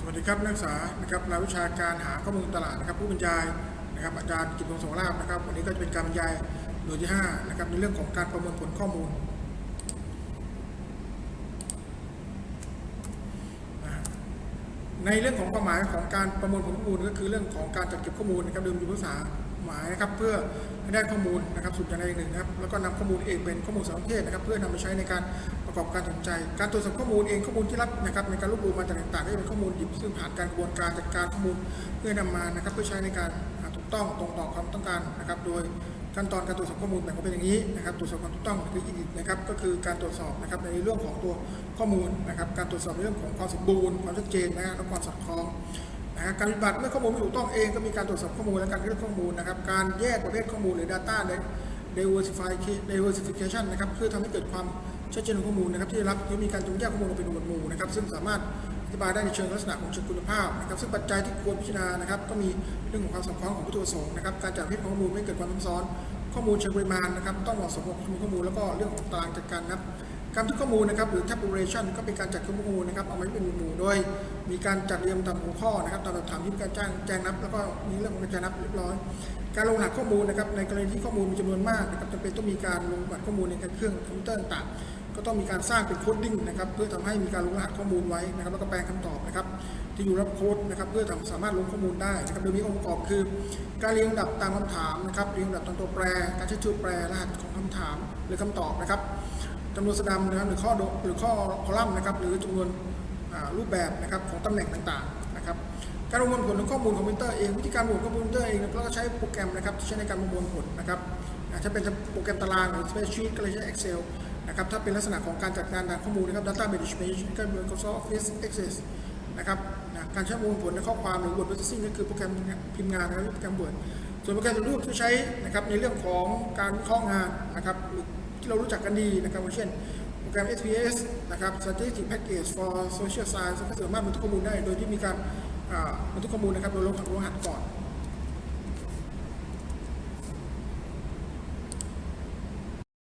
สวัสดีครับนักศึกษานะครับรายวิชาการหาข้อมูลตลาดนะครับผู้บรรยายนะครับอาจารย์กิตติพงศ์สงราบนะครับวันนี้ก็จะเป็นการบรรยายหน่วยที่5นะครับในเรื่องของการประมวลผลข้อมูลในเรื่องของความหมายของการประมวลผลข้อมูลก็คือเรื่องของการจัดเก็บข้อมูลนะครับโดยมีภาษาหมายนะครับเพื่อให้ได้ข้อมูลนะครับสู่อย่างใดอย่างหนึ่งนะครับแล้วก็นำข้อมูลเองเป็นข้อมูลสารเทศนะครับ เพื่อนำไปใช้ในการ กอบการสนใจ การตรวจสอบข้อมูลเองข้อมูลที่รับนะครับในการรวบรวมมาต่างๆก็จะเป็นข้อมูลดิบซึ่งผ่านการกระบวนการจัดการข้อมูลเพื่อนำมานะครับเพื่อใช้ในการถูกต้องตรงต่อความต้องการนะครับโดยขั้นตอนการตรวจสอบข้อมูลแบ่งออกเป็นอย่างนี้นะครับตรวจสอบความถูกต้องคืออีกนะครับก็คือการตรวจสอบนะครับในเรื่องของตัวข้อมูลนะครับการตรวจสอบในเรื่องของความสมบูรณ์ความชัดเจนนะฮะและความสอดคล้องนะการปฏิบัติเมื่อข้อมูลไม่ถูกต้องเองก็มีการตรวจสอบข้อมูลและการเลือกข้อมูลนะครับ การแยกประเภทข้อมูลหรือ data d i v e r s i f i c a t i o n นะครับเพื่อทำให้เกิดความ ชัดเจนของข้อมูลนะครับที่ได้รับจะมีการจงแยกข้อมูลออกเป็นหมวดหมู่นะครับซึ่งสามารถอธิบายได้ในเชิงลักษณะของเชิงคุณภาพนะครับซึ่งปัจจัยที่ควรพิจารณานะครับก็มีเรื่องของความสอดคล้องของวัตถุประสงค์นะครับการจัดประเภทข้อมูลไม่เกิดความซับซ้อน ข้อมูลเชิงปริมาณนะครับต้องเหมาะสมกับจำนวนข้อมูลแล้วก็เรื่องของตารางจัดการนะครับ การบันทึกข้อมูลนะครับหรือ tabulation ก็เป็นการจัดข้อมูลนะครับเอาไว้เป็นหมู่โดยมีการจัดเรียงตามหัวข้อนะครับตามแบบถามที่การจ้างแจ้งนับ แล้วก็มีเรื่องของการนับเรียบร้อย การลงรหัสข้อมูลนะครับในกรณีที่ข้อมูลมีจำนวนมากนะครับจำเป็นต้องมีการลงรหัสข้อมูลในการเครื่องคอมพิวเตอร์ต่างก็ต้องมีการสร้างเป็นโคดดิ้งนะครับเพื่อทำให้มีการลงรหัสข้อมูลไว้นะครับแล้วก็แปลงคำตอบนะครับที่อยู่รับโค้ดนะครับเพื่อทำสามารถลงข้อมูลได้นะครับโดยมีองค์ประกอบคือ การเรียงลำดับตามคำถามนะครับเรียงลำดับตามตัวแปร การใช้ชื่อแปรรหัสของคำถามหรือคำตอบนะครับ จำนวนสแตมป์นะครับหรือข้อหรือข้อคอลัมน์นะครับหรือจำนวนรูปแบบนะครับของตำแหน่งต่างๆนะครับการประมวลผลของข้อมูลคอมพิวเตอร์เองวิธีการประมวลข้อมูลคอมพิวเตอร์เองเราก็ใช้โปรแกรมนะครับที่ใช้ในการประมวลผลนะครับถ้าเป็นโปรแกรมตารางหรือ spreadsheet ก็เลยใช้ Excel นะครับถ้าเป็นลักษณะของการจัดการทางข้อมูลนะครับ data management ก็เป็น Microsoft Office Access นะครับการใช้ประมวลผลในข้อความหรือ word processing ก็คือโปรแกรมพิมพ์งานนะครับโปรแกรม Word ส่วนโปรแกรมรูปที่ใช้นะครับในเรื่องของการวิเคราะห์งานนะครับ ที่เรารู้จักกันดีนะครับอย่างเช่นโปรแกรม SPS นะครับ Statistic Package for Social Science ก็สามารถบันทึกข้อมูลได้ โดยที่มีการบันทึกข้อมูลนะครับโดยลงรหัสก่อน